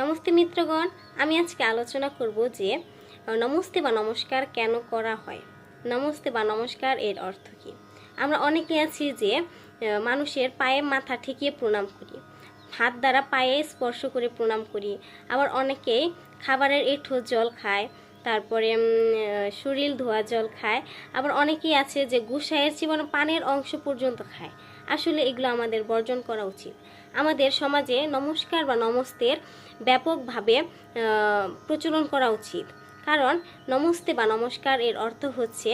নমস্তে মিত্রগণ, আমি আজকে আলোচনা করব যে, নমস্তে বা নমস্কার কেন করা হয়? নমস্তে বা নমস্কার এর অর্থ কী? আমরা অনেকে আছি যে, মানুষের পায়ে মাথা ঠেকিয়ে প্রণাম করি, হাত দ্বারা পায়ে স্পর্শ করে প্রণাম করি, আবার অনেকেই খাবারের এঁঠো জল খায়, তারপরে শরীর ধোয়া জল খায়, আবার অনেকেই আছে যে, গুসাইয়ের জীবন পানের অংশ পর্যন্ত খায়। আসলে এগুলো আমাদের বর্জন করা উচিত। আমাদের সমাজে নমস্কার বা নমস্তের ব্যাপকভাবে প্রচলন করা উচিত। কারণ নমস্তে বা নমস্কার এর অর্থ হচ্ছে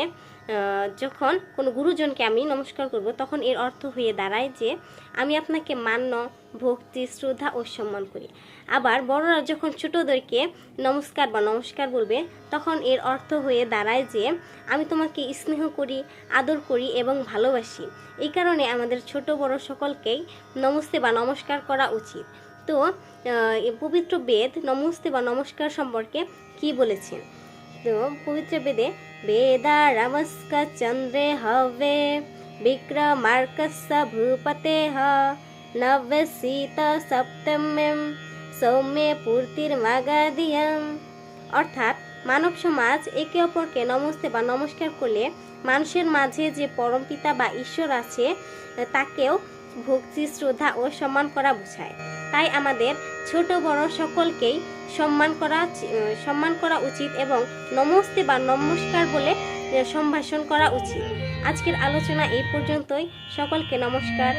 যখন কোনো গুরুজনকে আমি নমস্কার করব, তখন এর অর্থ হয়ে দাঁড়ায় যে আমি আপনাকে মান্য, ভক্তি, শ্রদ্ধা ও সম্মান করি। আবার বড়রা যখন ছোটদেরকে নমস্কার বা নমস্কার বলবে, তখন এর অর্থ হয়ে দাঁড়ায় যে আমি তোমাকে স্নেহ করি, আদর করি এবং ভালোবাসি। এই কারণে আমাদের ছোট বড় সকলকেই নমস্তে বা নমস্কার করা উচিত। তো পবিত্র বেদ নমস্তে বা নমস্কার সম্পর্কে কি বলেছেন? তো পবিত্র বেদে বেদা রামস্ক চন্দ্রে হবে বিক্রমার্কস্য ভূপতে হ নব্য শীত সপ্তম্যম, সৌম্যে পূর্তির মাগাদিয়াম অর্থাৎ মানব সমাজ একে অপরকে নমস্তে বা নমস্কার করলে মানুষের মাঝে যে পরমপিতা বা ঈশ্বর আছে, তাকেও ভক্তি, শ্রদ্ধা ও সম্মান করা বোঝায়। তাই আমাদের ছোট, বড় সকলকেই সম্মান করা সম্মান করা উচিত এবং নমস্তে বা নমস্কার বলে সম্ভাষণ করা উচিত। আজকের আলোচনা এই পর্যন্তই। সকলকে নমস্কার।